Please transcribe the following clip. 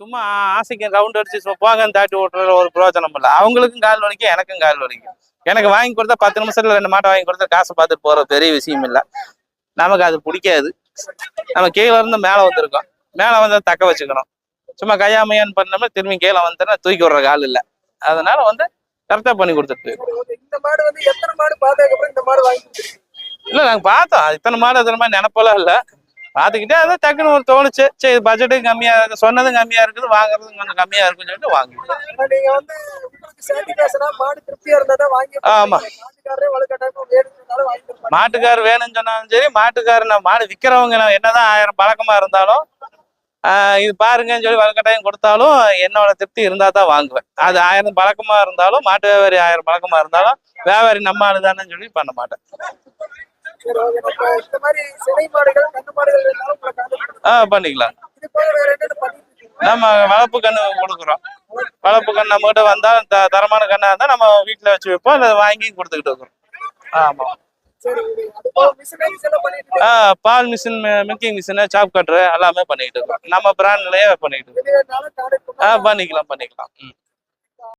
சும்மா ஆசைக்கு ரவுண்ட் அடிச்சு சும்மா போங்கன்னு தாட்டி விட்டுற ஒரு பிரயோஜனம் இல்லை. அவங்களுக்கும் கால் வலிக்கும் எனக்கும் கால் வலிக்கும். எனக்கு வாங்கி கொடுத்தா பத்து நிமிஷத்துல ரெண்டு மாட்டை வாங்கி கொடுத்தா காசை பார்த்துட்டு போற பெரிய விஷயம் இல்லை. நமக்கு அது பிடிக்காது. நம்ம கீழே இருந்து மேலே வந்திருக்கோம். மேலே வந்து தக்க வச்சுக்கணும். சும்மா கையாமையான்னு பண்ணோம்னா திரும்பி கீழே வந்துட்டா தூக்கி விடுற கால் இல்லை. அதனால வந்து கரெக்டாக பண்ணி கொடுத்துட்டு. இந்த மாடு வந்து எத்தனை மாடு இந்த மாடு வாங்கி? இல்லை நாங்கள் பார்த்தோம். இத்தனை மாடு இத்தனை மாதிரி நினப்பெல்லாம் இல்லை. பார்த்துக்கிட்டே அதான் டக்குன்னு ஒரு தோணுச்சு. சரி பட்ஜெட்டும் கம்மியாக இருக்குது சொன்னதும் கம்மியாக இருக்குது வாங்குறதும் கொஞ்சம் கம்மியாக இருக்குன்னு சொல்லிட்டு வாங்கிட்டோம். ஆமா. வலுக்கட்டாயமா மாட்டுக்கார் வேணும்னு சொன்னாலும் சரி மாட்டுக்கார் நான் மாடு விற்கிறவங்க நான் என்னதான் ஆயிரம் பழக்கமா இருந்தாலும் ஆஹ் இது பாருங்கன்னு சொல்லி வழக்கட்டாயம் கொடுத்தாலும் என்னோட திருப்தி இருந்தா தான் வாங்குவேன். அது ஆயிரம் பழக்கமா இருந்தாலும் மாட்டு வியாபாரி ஆயிரம் பழக்கமா இருந்தாலும் வியாபாரி நம்ம ஆளுதானேன்னு சொல்லி பண்ண மாட்டேன். இந்த மாதிரி சினை மாடுகள் கண்ணு மாடுகள் இருந்தாலும் உங்களை கான்டாக்ட் ஆ பண்ணிக்கலாம். நம்ம வளர்ப்பு கண்ணு கொடுக்குறோம். வளர்ப்பு கண்ணு நம்ம கிட்ட வந்தா தரமான கண்ணா இருந்தா நம்ம வீட்டுல வச்சு வைப்போம் அதை வாங்கி கொடுத்துக்கிட்டு இருக்கிறோம். ஆமா. பால் மிஷின் மில்கிங் மிஷின் சாப் கட்டுற எல்லாமே பண்ணிக்கிட்டு இருக்கோம் நம்ம பிராண்ட்லயே பண்ணிக்கிட்டு இருக்கோம். ஆ பண்ணிக்கலாம் பண்ணிக்கலாம். ம்.